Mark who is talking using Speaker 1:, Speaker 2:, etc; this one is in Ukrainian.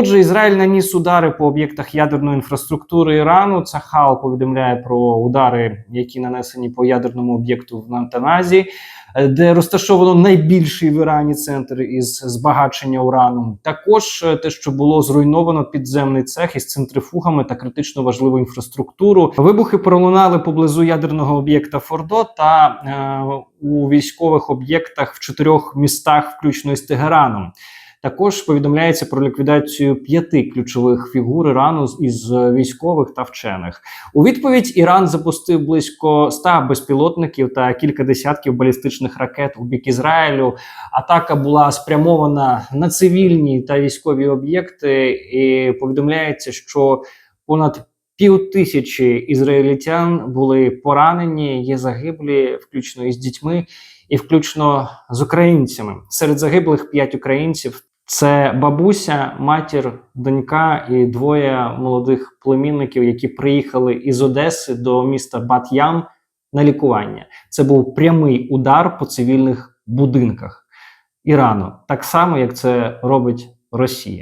Speaker 1: Отже, Ізраїль наніс удари по об'єктах ядерної інфраструктури Ірану. Цахал повідомляє про удари, які нанесені по ядерному об'єкту в Нантаназі, де розташовано найбільший в Ірані центр із збагачення урану. Також е, те, що було зруйновано підземний цех із центрифугами та критично важливу інфраструктуру. Вибухи пролунали поблизу ядерного об'єкта Фордо та е, у військових об'єктах в чотирьох містах, включно із Тегераном. Також повідомляється про ліквідацію п'яти ключових фігур Ірану із військових та вчених. У відповідь Іран запустив близько ста безпілотників та кілька десятків балістичних ракет у бік Ізраїлю. Атака була спрямована на цивільні та військові об'єкти. І повідомляється, що понад пів тисячі ізраїльтян були поранені, є загиблі, включно із дітьми, і включно з українцями. Серед загиблих п'ять українців. Це бабуся, матір, донька і двоє молодих племінників, які приїхали із Одеси до міста Бат-Ям на лікування. Це був прямий удар по цивільних будинках Ірану, так само як це робить Росія.